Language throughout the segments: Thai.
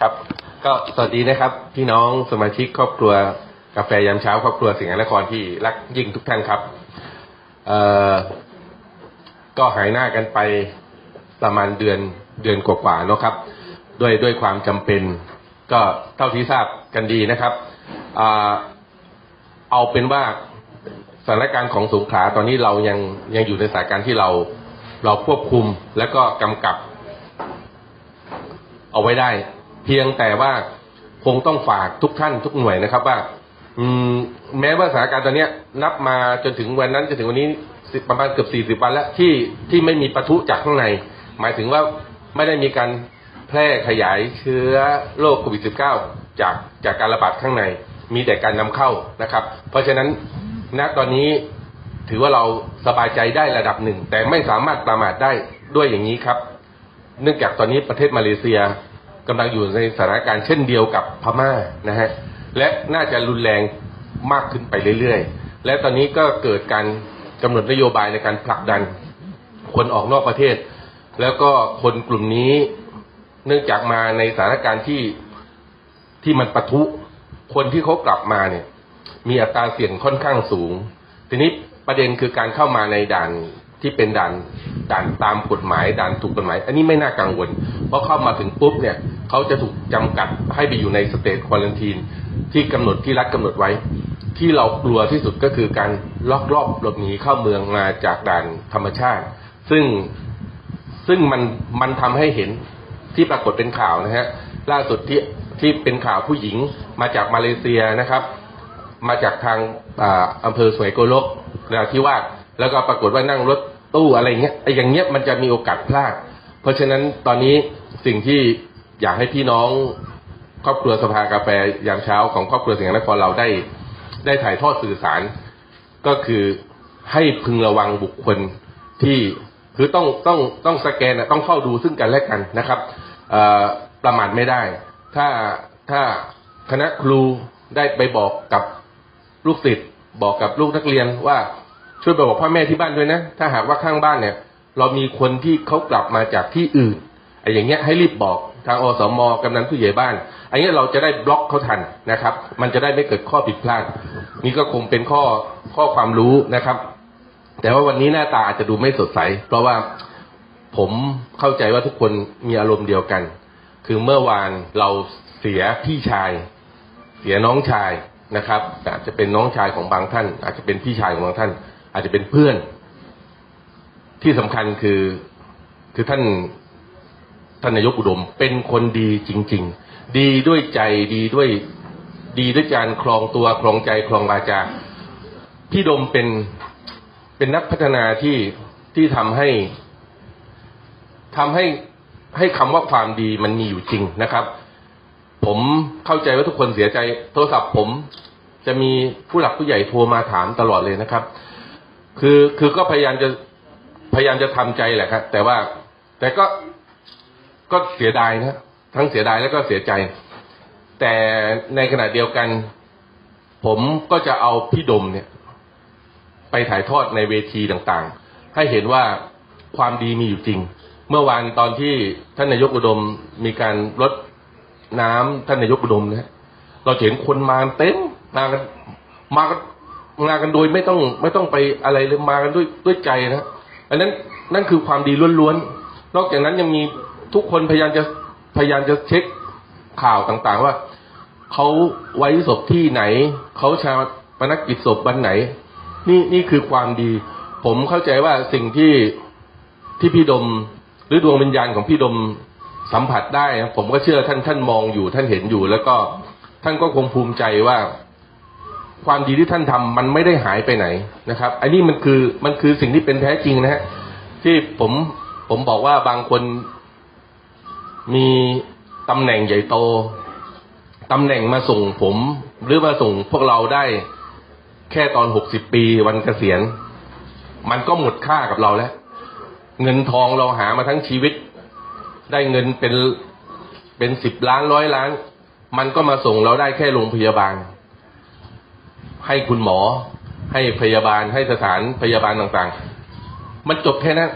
ครับ ก็สวัสดีนะครับ พี่น้องสมาชิกครอบครัวกาแฟยามเช้า ครอบครัวสิงห์นครที่รักยิ่งทุกท่านครับ เอ่อก็หายหน้ากันไปประมาณเดือนเดือนกว่าๆเนอะครับ ด้วยด้วยความจำเป็น ก็เท่าที่ทราบกันดีนะครับอเอาเป็นว่าสถานการณ์ของสงขลาตอนนี้เรายังยังอยู่ในสถานการณ์ที่เราเราควบคุมและก็กำกับเอาไว้ได้ เพียงแต่ว่าคงต้องฝากทุกท่านทุกหน่วยนะครับว่า อืม แม้ว่าสถานการณ์ตอนนี้ยนับมาจนถึงวันนั้นจนถึงวันนี้ประมาณเกือบสี่สิบวันแล้วที่ที่ไม่มีปะทุจากข้างใน หมายถึงว่าไม่ได้มีการแพร่ขยายเชื้อโรคโควิด -19 จากจากการระบาดข้างใน มีแต่การนำเข้านะครับ เพราะฉะนั้นณตอนนี้ถือว่าเราสบายใจได้ระดับหนึ่ง แต่ไม่สามารถประมาทได้ด้วยอย่างนี้ครับ เนื่องจากตอนนี้ประเทศมาเลเซีย กำลังอยู่ในสถานการณ์เช่นเดียวกับพม่านะฮะและน่าจะรุนแรงมากขึ้นไปเรื่อยๆ และตอนนี้ก็เกิดการกำหนดนโยบายในการผลักดันคนออกนอกประเทศ แล้วก็คนกลุ่มนี้เนื่องจากมาในสถานการณ์ที่ที่มันปะทุคนที่เขากลับมาเนี่ย มีอัตราเสี่ยงค่อนข้างสูง ทีนี้ประเด็นคือการเข้ามาในด่าน ที่เป็นด่านด่านตามกฎหมายด่านถูกกฎหมาย อันนี้ไม่น่ากังวล เพราะเข้ามาถึงปุ๊บเนี่ยเขาจะถูกจำกัดให้ไปอยู่ในสเตจควอลันทีนที่กำหนดที่รัฐกำหนดไว้ ที่เรากลัวที่สุดก็คือการลอกลอบหลบหนีเข้าเมืองมาจากด่านธรรมชาติ ซึ่งซึ่งมันมันทำให้เห็นที่ปรากฏเป็นข่าวนะฮะล่าสุดที่ที่เป็นข่าวผู้หญิงมาจากมาเลเซียนะครับ มาจากทางอ่าอำเภอสวยโกลกนราธิวาสแล้วก็ปรากฏว่านั่งรถ ตู้อะไรเงี้ยไอ้อย่างเงี้ยมันจะมีโอกาสพลาด เพราะฉะนั้นตอนนี้สิ่งที่อยากให้พี่น้องครอบครัวสภากาแฟยามเช้าของครอบครัวสิงห์นครเราได้ ได้ถ่ายทอดสื่อสาร ก็คือให้พึงระวังบุคคลที่คือต้องต้องต้องสแกนอะต้องเข้าดูซึ่งกันและกันนะครับประมาทไม่ได้ ถ้าถ้าคณะครูได้ไปบอกกับลูกศิษย์บอกกับลูกนักเรียนว่า ช่วยไปบอกพ่อแม่ที่บ้านด้วยนะ ถ้าหากว่าข้างบ้านเนี่ย เรามีคนที่เขากลับมาจากที่อื่นไอ้อย่างเงี้ยให้รีบบอกทางอสมกำนันผู้ใหญ่บ้านอันนี้เราจะได้บล็อกเขาทันนะครับ มันจะได้ไม่เกิดข้อผิดพลาด นี่ก็คงเป็นข้อข้อความรู้นะครับ แต่ว่าวันนี้หน้าตาอาจจะดูไม่สดใส เพราะว่าผมเข้าใจว่าทุกคนมีอารมณ์เดียวกัน คือเมื่อวานเราเสียพี่ชาย เสียน้องชายนะครับ อาจจะเป็นน้องชายของบางท่าน อาจจะเป็นพี่ชายของบางท่าน อาจจะเป็นเพื่อน ที่สำคัญคือคือท่านท่านนายกอุดมเป็นคนดีจริง ๆ ดีด้วยใจดีด้วยดีด้วยการคลองตัวคลองใจคลองวาจาพี่ดมเป็นเป็นนักพัฒนาที่ที่ทำให้ทำให้ให้คำว่าความดีมันมีอยู่จริงนะครับ ผมเข้าใจว่าทุกคนเสียใจ โทรศัพท์ผมจะมีผู้หลักผู้ใหญ่โทรมาถามตลอดเลยนะครับ คือคือก็พยายามจะพยายามจะทำใจแหละครับ แต่ว่าแต่ก็ก็เสียดายนะทั้งเสียดายแล้วก็เสียใจ แต่ในขณะเดียวกัน ผมก็จะเอาพี่ดมเนี่ย ไปถ่ายทอดในเวทีต่างๆ ให้เห็นว่าความดีมีอยู่จริง เมื่อวานตอนที่ท่านนายกอุดมมีการลดน้ำท่านนายกอุดมนะเราเห็นคนมาเต็มมากันมากัน มากันโดยไม่ต้องไม่ต้องไปอะไรเลยมากันด้วยด้วยใจนะอันนั้นนั่นคือความดีล้วนๆนอกจากนั้นยังมีทุกคนพยายามจะพยายามจะเช็คข่าวต่างๆว่าเขาไว้ศพที่ไหนเขาชาปนกิจศพวันไหน นี่นี่คือความดี ผมเข้าใจว่าสิ่งที่ที่พี่ดม หรือดวงวิญญาณของพี่ดมสัมผัสได้นะผมก็เชื่อท่านท่านมองอยู่ท่านเห็นอยู่ แล้วก็ท่านก็คงภูมิใจว่า ความดีที่ท่านทำมันไม่ได้หายไปไหนนะครับ อันนี้มันคือมันคือสิ่งที่เป็นแท้จริงนะฮะที่ผมผมบอกว่าบางคนมีตำแหน่งใหญ่โตตำแหน่งมาส่งผม หรือมาส่งพวกเราได้แค่ตอนหกสิบปีวันเกษียณ มันก็หมดค่ากับเราแล้ว เงินทองเราหามาทั้งชีวิต ได้เงินเป็นเป็นสิบล้านร้อยล้าน มันก็มาส่งเราได้แค่โรงพยาบาล ให้คุณหมอ ให้พยาบาลให้สถานพยาบาลต่างๆ มันจบแค่นั้น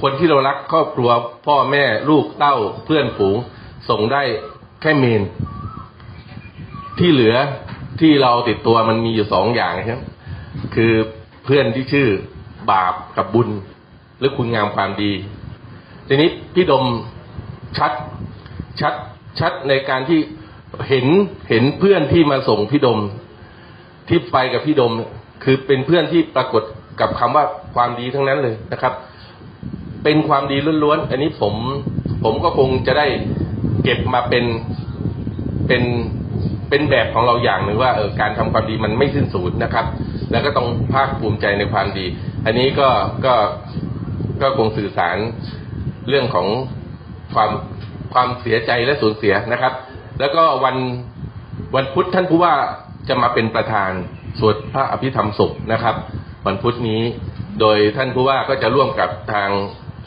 คนที่เรารักครอบครัวพ่อแม่ลูกเต้าเพื่อนฝูง ส่งได้แค่เมน ที่เหลือที่เราติดตัวมันมีอยู่สองอย่างครับคือเพื่อนที่ชื่อบาปกับบุญ หรือคุณงามความดี ทีนี้พี่ดมชัดชัดชัดในการที่เห็นเห็นเพื่อนที่มาส่งพี่ดม ที่ไปกับพี่ดม คือเป็นเพื่อนที่ปรากฏกับคำว่าความดีทั้งนั้นเลยนะครับ เป็นความดีล้วนๆอันนี้ผมผมก็คงจะได้เก็บมาเป็นเป็นเป็นแบบของเราอย่างหนึ่งว่าเออการทำความดีมันไม่สิ้นสุดนะครับ แล้วก็ต้องภาคภูมิใจในความดี อันนี้ก็ก็ก็คงสื่อสารเรื่องของความความเสียใจและสูญเสียนะครับ แล้วก็วันวันพุธท่านผู้ว่า จะมาเป็นประธานสวดพระอภิธรรมศพนะครับ วันพุธนี้ โดยท่านผู้ว่าก็จะร่วมกับทาง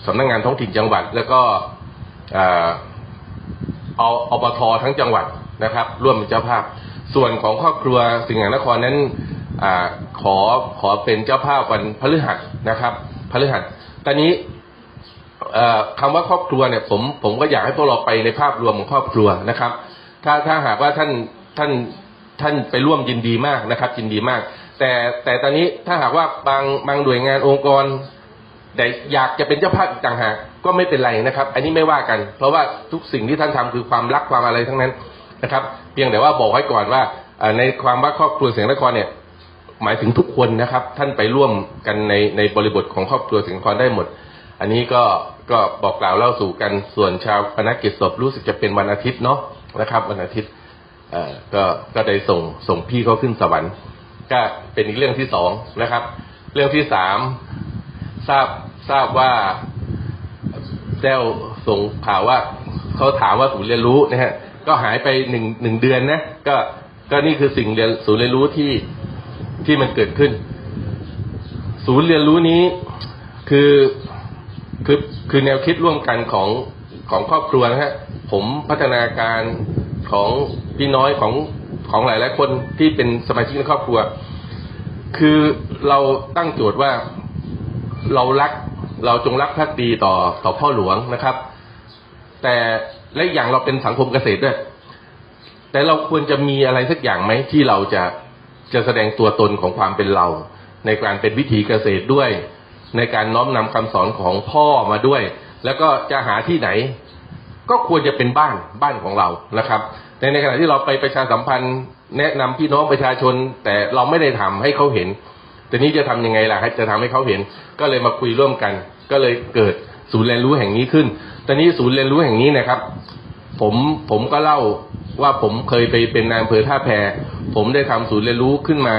สำนักงงานท้องถิ่นจังหวัด แล้วก็เอาอบททั้งจังหวัดนะครับ ร่วมเป็นเจ้าภาพ ส่วนของครอบครัวสิงห์นครนั้นอขอขอเป็นเจ้าภาพวันพฤหัสนะครับพฤหัสตอนนี้คำว่าครอบครัวเนี่ยผมผมก็อยากให้พวกเราไปในภาพรวมของครอบครัวนะครับ ถ้าถ้าหากว่าท่านท่าน ท่านไปร่วมยินดีมากนะครับยินดีมาก แต่แต่ตอนนี้ถ้าหากว่าบางบางหน่วยงานองค์กรแต่อยากจะเป็นเจ้าภาพอีกต่างหากก็ไม่เป็นไรนะครับ อันนี้ไม่ว่ากัน เพราะว่าทุกสิ่งที่ท่านทำคือความรักความอะไรทั้งนั้นนะครับ เพียงแต่ว่าบอกไว้ก่อนว่าในความว่าครอบครัวเสียงนครเนี่ยหมายถึงทุกคนนะครับ ท่านไปร่วมกันในในบริบทของครอบครัวเสียงนครได้หมด อันนี้ก็ก็บอกกล่าวเล่าสู่กันส่วนชาวคณะกิจศพรู้สึกจะเป็นวันอาทิตย์เนาะนะครับ วันอาทิตย์ ก็ก็ได้ส่งส่งพี่เขาขึ้นสวรรค์ ก็เป็นอีกเรื่องที่สองนะครับ เรื่องที่สามทราบทราบว่าแต้วส่งข่าวว่าเขาถามว่าศูนย์เรียนรู้นะฮะก็หายไปหนึ่งหนึ่งเดือนนะก็ก็นี่คือสิ่งเรียนศูนย์เรียนรู้ที่ที่มันเกิดขึ้น ศูนย์เรียนรู้นี้คือคือคือแนวคิดร่วมกันของของครอบครัวนะฮะผมพัฒนาการ ของพี่น้อยของของหลายหลายๆคนที่เป็นสมาชิกในครอบครัว คือเราตั้งโจทย์ว่าเรารักเราจงรักภักดีต่อต่อพ่อหลวงนะครับ แต่และอย่างเราเป็นสังคมเกษตรด้วย แต่เราควรจะมีอะไรสักอย่างไหมที่เราจะจะแสดงตัวตนของความเป็นเรา ในการเป็นวิถีเกษตรด้วย ในการน้อมนำคำสอนของพ่อมาด้วย แล้วก็จะหาที่ไหน ก็ควรจะเป็นบ้านบ้านของเรานะครับในในขณะที่เราไปประชาสัมพันธ์ แนะนำพี่น้องประชาชน แต่เราไม่ได้ทำให้เขาเห็นแต่นี้จะทำยังไงล่ะให้จะทำให้เขาเห็น ก็เลยมาคุยร่วมกัน ก็เลยเกิดศูนย์เรียนรู้แห่งนี้ขึ้นตอนนี้ศูนย์เรียนรู้แห่งนี้นะครับ ผมผมก็เล่าว่าผมเคยไปเป็นนายอำเภอท่าแพ ผมได้ทำศูนย์เรียนรู้ขึ้นมา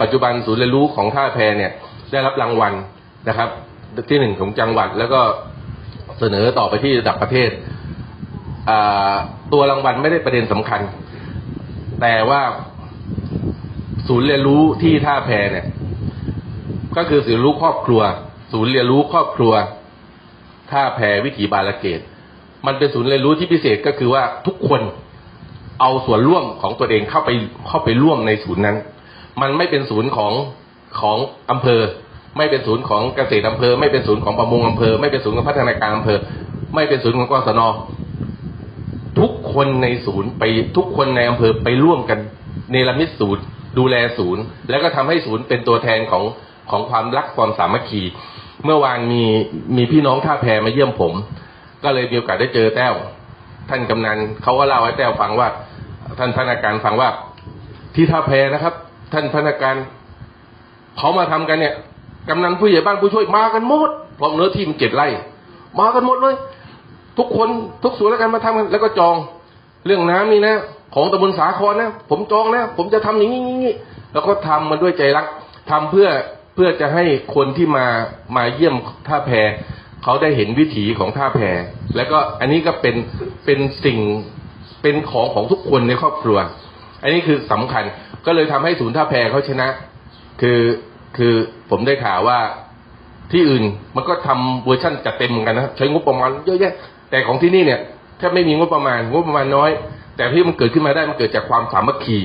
ปัจจุบันศูนย์เรียนรู้ของท่าแพเนี่ย ได้รับรางวัลนะครับ ที่หนึ่งของจังหวัดแล้วก็เสนอต่อไปที่ระดับประเทศ ตัวรางวัลไม่ได้ประเด็นสำคัญ แต่ว่าศูนย์เรียนรู้ที่ท่าแพเนี่ย ก็คือศูนย์เรียนรู้ครอบครัว ศูนย์เรียนรู้ครอบครัว ท่าแพวิถีบาลเกต มันเป็นศูนย์เรียนรู้ที่พิเศษก็คือว่าทุกคนเอาส่วนร่วมของตัวเองเข้าไปเข้าไปร่วมในศูนย์นั้น มันไม่เป็นศูนย์ของของอำเภอ ไม่เป็นศูนย์ของเกษตรอำเภอ ไม่เป็นศูนย์ของประมงอำเภอ ไม่เป็นศูนย์ของพัฒนาการอำเภอ ไม่เป็นศูนย์ของกศน ทุกคนในศูนย์ไปทุกคนในอำเภอไปร่วมกันเนรมิตศูนย์ ดูแลศูนย์ แล้วก็ทำให้ศูนย์เป็นตัวแทนของของความรักความสามัคคี เมื่อวานมีมีพี่น้องท่าแพมาเยี่ยมผม ก็เลยมีโอกาสได้เจอแต้ว ท่านกำนันเขาก็เล่าให้แต้วฟังว่า ท่านพนักการฟังว่าที่ท่าแพนะครับ ท่านพนักการเขามาทำกันเนี่ยกำนันผู้ใหญ่บ้านผู้ช่วยมากันหมดเพราะเนื้อที่มันเจ็ดไร่มากันหมดเลย ทุกคนทุกส่วนแล้วกันมาทำกันแล้วก็จอง เรื่องน้ำนี่นะ ของตำบลสาครนะ ผมจองนะ ผมจะทำอย่างนี้อย่นี้แล้วก็ทำมันด้วยใจรักทำเพื่อเพื่อจะให้คนที่มามาเยี่ยมท่าแพเขาได้เห็นวิถีของท่าแพแล้วก็อันนี้ก็เป็นเป็นสิ่งเป็นของของทุกคนในครอบครัว อันนี้คือสำคัญก็เลยทำให้ศูนย์ท่าแพเขาชนะ คือคือผมได้ข่าวว่าที่อื่นมันก็ทำเวอร์ชั่นจัดเต็มเหมือนกันนะใช้งบประมาณเยอะแยะ แต่ของที่นี่เนี่ยแทบไม่มีงบประมาณงบประมาณน้อย แต่ที่มันเกิดขึ้นมาได้มันเกิดจากความสามัคคี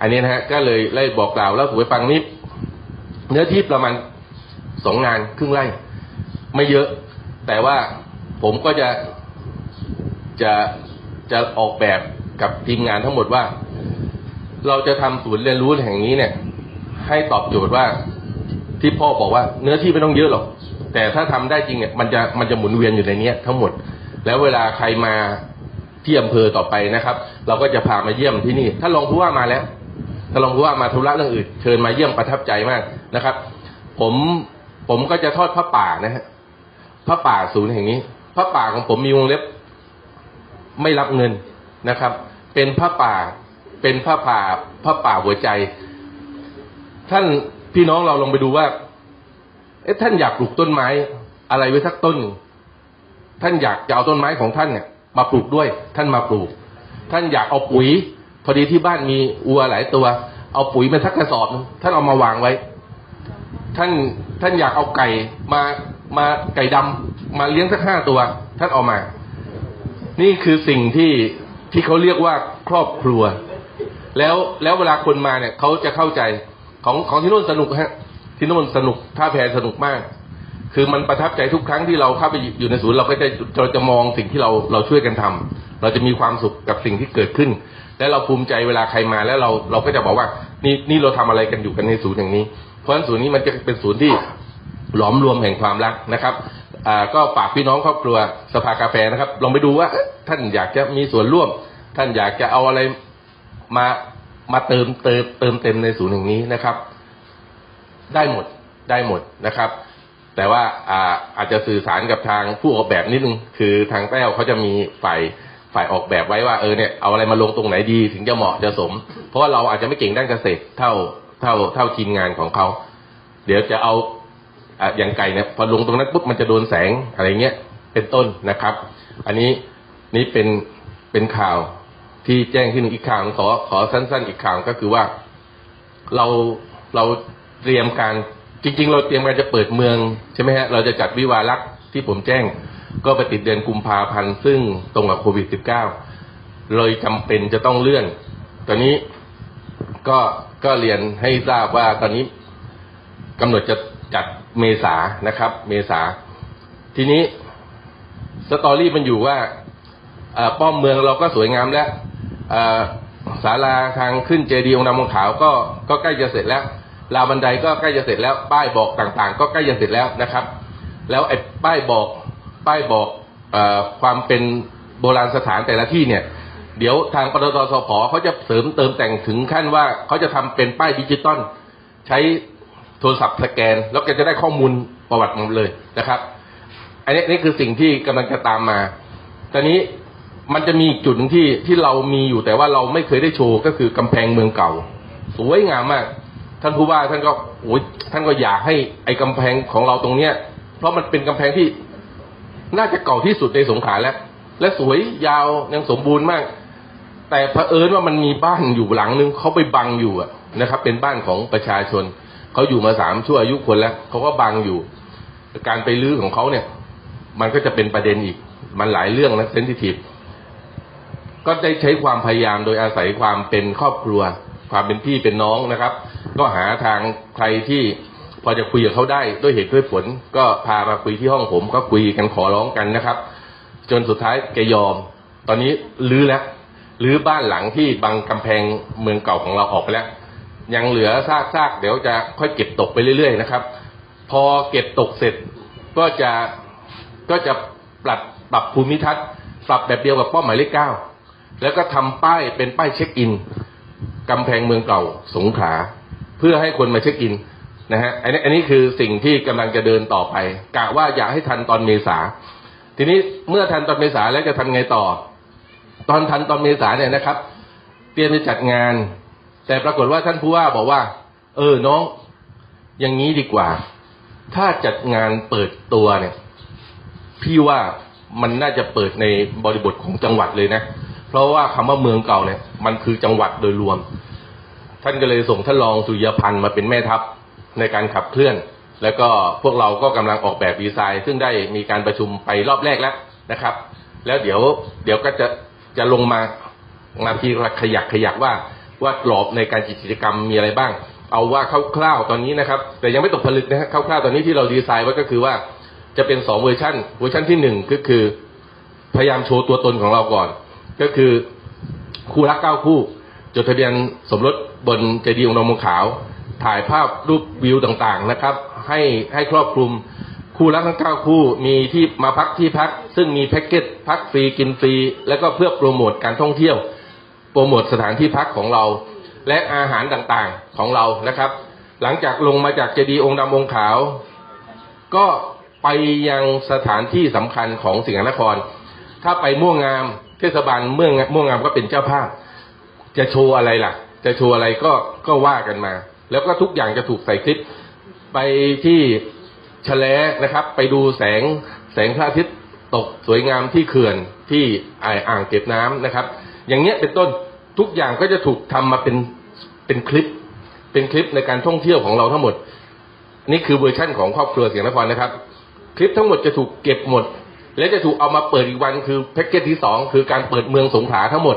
อันนี้นะฮะก็เลยไล่บอกกล่าวแล้วถูกไปฟังนี้เนื้อที่ประมาณสองงานครึ่งไร่ ไม่เยอะ แต่ว่าผมก็จะจะจะออกแบบกับทีมงานทั้งหมดว่า เราจะทำศูนย์เรียนรู้แห่งนี้เนี่ย ให้ตอบโจทย์ว่าที่พ่อบอกว่าเนื้อที่ไม่ต้องเยอะหรอก แต่ถ้าทำได้จริงเนี่ยมันจะมันจะหมุนเวียนอยู่ในเนี้ยทั้งหมด แล้วเวลาใครมาที่อำเภอต่อไปนะครับ เราก็จะพามาเยี่ยมที่นี่ถ้ารองผู้ว่ามาแล้วถ้ารองผู้ว่ามาธุระเรื่องอื่นเชิญมาเยี่ยมประทับใจมากนะครับ ผมผมก็จะทอดพระป่านะฮะพระป่าศูนย์แห่งนี้พระป่าของผมมีวงเล็บ ไม่รับเงินนะครับ เป็นพระป่าเป็นพระป่าพระป่าหัวใจ ท่านพี่น้องเราลองไปดูว่า เอ๊ะท่านอยากปลูกต้นไม้ อะไรไว้สักต้นหนึ่งท่านอยากจะเอาต้นไม้ของท่านเนี่ยมาปลูกด้วย ท่านมาปลูก ท่านอยากเอาปุ๋ย พอดีที่บ้านมีวัวหลายตัว เอาปุ๋ยมาสักกระสอบหนึ่งท่านเอามาวางไว้ ท่านท่านอยากเอาไก่มามาไก่ดำมาเลี้ยงสักห้าตัว ท่านเอามา นี่คือสิ่งที่ที่เขาเรียกว่าครอบครัว แล้วแล้วเวลาคนมาเนี่ยเขาจะเข้าใจของของที่นู่นสนุกฮะ ที่นู่นสนุกท่าแพสนุกมาก คือมันประทับใจทุกครั้งที่เราเข้าไปอยู่ในศูนย์เราก็จะเราจะมองสิ่งที่เราเราช่วยกันทำเราจะมีความสุขกับสิ่งที่เกิดขึ้น และเราภูมิใจเวลาใครมาแล้วเราเราก็จะบอกว่านี่นี่เราทำอะไรกันอยู่กันในศูนย์อย่างนี้ เพราะฉะนั้นศูนย์นี้มันจะเป็นศูนย์ที่หลอมรวมแห่งความรักนะครับอ่าก็ฝากพี่น้องครอบครัวสภากาแฟนะครับ ลองไปดูว่าท่านอยากจะมีส่วนร่วม ท่านอยากจะเอาอะไรมามาเติมเติมเติมเต็มในศูนย์แห่งนี้นะครับ ได้หมดได้หมดนะครับ แต่ว่าอาอาจจะสื่อสารกับทางผู้ออกแบบนิดนึงคือทางแต้วเขาจะมีฝ่ายฝ่ายออกแบบไว้ว่าเออเนี่ยเอาอะไรมาลงตรงไหนดีถึงจะเหมาะจะสม เพราะว่าเราอาจจะไม่เก่งด้านเกษตรเท่าเท่าเท่าทีมงานของเขา เดี๋ยวจะเอาอย่างไก่เนี่ยพอลงตรงนั้นปุ๊บมันจะโดนแสงอะไรเงี้ยเป็นต้นนะครับ อันนี้นี่เป็นเป็นข่าวที่แจ้งขึ้นอีกข่าวขอขอสั้น ๆ อีกข่าวก็คือว่าเราเรา เตรียมการจริง ๆ เราเตรียมการจะเปิดเมืองใช่ไหมฮะเราจะจัดวิวาลักษ์ที่ผมแจ้ง ก็ไปติดเดือนกุมภาพันธ์ซึ่งตรงกับโควิด -19 เลยจำเป็นจะต้องเลื่อน ตอนนี้ก็ก็เรียนให้ทราบว่าตอนนี้กำหนดจะจัดเมษานะครับ เมษา ทีนี้สตอรี่มันอยู่ว่าป้อมเมืองเราก็สวยงามแล้วศาลาทางขึ้นเจดีย์องค์ดำองขาวก็ก็ใกล้จะเสร็จแล้ว ราวบันไดก็ใกล้จะเสร็จแล้วป้ายบอกต่างๆ ก็ใกล้จะเสร็จแล้วนะครับ แล้วไอ้ป้ายบอกป้ายบอกอความเป็นโบราณสถานแต่ละที่เนี่ย เดี๋ยวทางปตทสพเขาจะเสริมเติมแต่งถึงขั้นว่าเขาจะทำเป็นป้ายดิจิตอลใช้โทรศัพท์สแกน แล้วก็จะได้ข้อมูลประวัติหมดเลยนะครับ อันนี้นี่คือสิ่งที่กำลังจะตามมาตอนนี้มันจะมีอีกจุดหนึ่งที่ที่เรามีอยู่แต่ว่าเราไม่เคยได้โชว์ก็คือกำแพงเมืองเก่า สวยงามมาก ท่านผู้ว่าท่านก็โอ้ยท่านก็อยากให้ไอ้กำแพงของเราตรงเนี้ย เพราะมันเป็นกำแพงที่น่าจะเก่าที่สุดในสงขลาแล้ว และสวยยาวยังสมบูรณ์มาก แต่เผอิญว่ามันมีบ้านอยู่หลังนึงเขาไปบังอยู่อะนะครับ เป็นบ้านของประชาชนเขาอยู่มาสามชั่วอายุคนแล้วเขาก็บังอยู่ การไปลื้อของเขาเนี่ย มันก็จะเป็นประเด็นอีก มันหลายเรื่องนะเซนซิทีฟก็ได้ใช้ความพยายามโดยอาศัยความเป็นครอบครัว ความเป็นพี่เป็นน้องนะครับ ก็หาทางใครที่พอจะคุยกับเขาได้ด้วยเหตุด้วยผล ก็พามาคุยที่ห้องผม ก็คุยกันขอร้องกันนะครับ จนสุดท้ายแกยอม ตอนนี้ลื้อแล้วลื้อบ้านหลังที่บังกำแพงเมืองเก่าของเราออกไปแล้ว ยังเหลือซากซากๆเดี๋ยวจะค่อยเก็บตกไปเรื่อยๆนะครับ พอเก็บตกเสร็จก็จะก็จะปรับปรับภูมิทัศน์ปรับแบบเดียวกับป้อมหมายเลขเก้าแล้วก็ทำป้ายเป็นป้ายเช็คอินกำแพงเมืองเก่าสงขลา พื่อให้คนมาเช็คอินนะฮะอันนี้อันนี้คือสิ่งที่กำลังจะเดินต่อไปกะว่าอยากให้ทันตอนเมษา ทีนี้เมื่อทันตอนเมษาแล้วจะทำไงต่อ ตอนทันตอนเมษาเนี่ยนะครับ เตรียมจะจัดงาน แต่ปรากฏว่าท่านผู้ว่าบอกว่า เออน้อง อย่างนี้ดีกว่า ถ้าจัดงานเปิดตัวเนี่ย พี่ว่ามันน่าจะเปิดในบริบทของจังหวัดเลยนะ เพราะว่าคำว่าเมืองเก่าเนี่ย มันคือจังหวัดโดยรวม ท่านก็เลยส่งท่านรองสุริยพันธ์มาเป็นแม่ทัพในการขับเคลื่อน แล้วก็พวกเราก็กำลังออกแบบดีไซน์ ซึ่งได้มีการประชุมไปรอบแรกแล้วนะครับ แล้วเดี๋ยวเดี๋ยวก็จะจะลงมามาทีละขยักขยักว่าว่ากรอบในการกิจกรรมมีอะไรบ้าง เอาว่าคร่าวๆตอนนี้นะครับ แต่ยังไม่ตกผลึกนะฮะคร่าวๆตอนนี้ที่เราดีไซน์ไว้ก็คือว่าจะเป็นสองเวอร์ชันเวอร์ชันที่หนึ่งก็คือ พยายามโชว์ตัวตนของเราก่อน ก็คือคู่รักเก้าคู่ จดทะเบียนสมรส บนเจดีย์องค์ดำมงขาว ถ่ายภาพรูปวิวต่างๆนะครับ ให้ให้ครอบคลุมคู่รักทั้งเก้าคู่มีที่มาพักที่พัก ซึ่งมีแพ็กเกจพักฟรีกินฟรี แล้วก็เพื่อโปรโมทการท่องเที่ยว โปรโมทสถานที่พักของเรา และอาหารต่างๆของเรานะครับ หลังจากลงมาจากเจดีย์องค์ดำองค์ขาว ก็ไปยังสถานที่สำคัญของสิงห์นคร ถ้าไปม่วงงาม เทศบาลเมืองม่วงงามก็เป็นเจ้าภาพ จะโชว์อะไรล่ะ จะโชว์อะไรก็ก็ว่ากันมา แล้วก็ทุกอย่างจะถูกใส่คลิป ไปที่ชะแลนะครับ ไปดูแสงแสงพระอาทิตย์ตกสวยงามที่เขื่อนที่อ่าอ่างเก็บน้ำนะครับ อย่างเงี้ยเป็นต้นทุกอย่างก็จะถูกทำมาเป็นเป็นคลิป เป็นคลิปในการท่องเที่ยวของเราทั้งหมด นี่คือเวอร์ชั่นของครอบครัวเสียงนครนะครับ คลิปทั้งหมดจะถูกเก็บหมด และจะถูกเอามาเปิดอีกวันคือแพ็กเกจที่สองคือการเปิดเมืองสงขลาทั้งหมด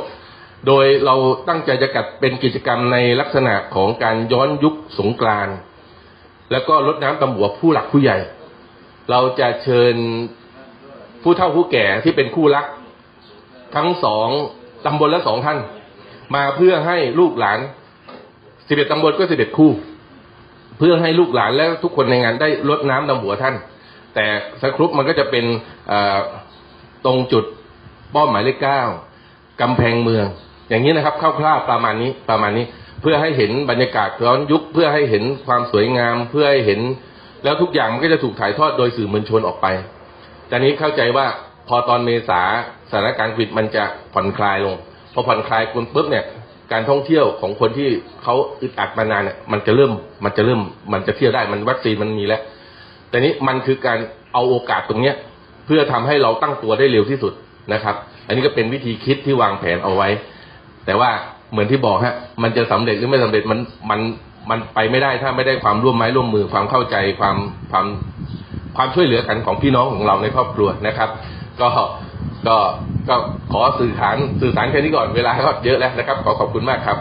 โดยเราตั้งใจจะกัดเป็นกิจกรรมในลักษณะของการย้อนยุคสงกรานแล้วก็ลดน้ำตำหัวผู้หลักผู้ใหญ่ เราจะเชิญผู้เฒ่าผู้แก่ที่เป็นคู่รัก ทั้งสองตำบลละสองท่าน มาเพื่อให้ลูกหลานสิบเอ็ดตำบลก็สิบเอ็ดคู่ เพื่อให้ลูกหลานและทุกคนในงานได้ลดน้ำดำหัวท่าน แต่สครุปมันก็จะเป็นตรงจุดป้อมหมายเลขเก้ากำแพงเมือง อย่างนี้นะครับคร่าวๆประมาณนี้ประมาณนี้ เพื่อให้เห็นบรรยากาศย้อนยุคเพื่อให้เห็นความสวยงาม เพื่อให้เห็น แล้วทุกอย่างมันก็จะถูกถ่ายทอดโดยสื่อมวลชนออกไปแต่นี้เข้าใจว่าพอตอนเมษาสถานการณ์โควิดมันจะผ่อนคลายลงพอผ่อนคลายคุณปุ๊บเนี่ยการท่องเที่ยวของคนที่เขาอึดอัดมานานเนี่ยมันจะเริ่มมันจะเริ่มมันจะเที่ยวได้มันวัคซีนมันมีแล้ว แต่นี้มันคือการเอาโอกาสตรงเนี้ยเพื่อทำให้เราตั้งตัวได้เร็วที่สุดนะครับ อันนี้ก็เป็นวิธีคิดที่วางแผนเอาไว้ แต่ว่าเหมือนที่บอกฮะมันจะสำเร็จหรือไม่สำเร็จมันมันมันไปไม่ได้ถ้าไม่ได้ความร่วมไม้ร่วมมือความเข้าใจความความความช่วยเหลือกันของพี่น้องของเราในครอบครัวนะครับ ก็ก็ก็ขอสื่อสารสื่อสารแค่นี้ก่อนเวลาก็เยอะแล้วนะครับ ขอขอบคุณมากครับ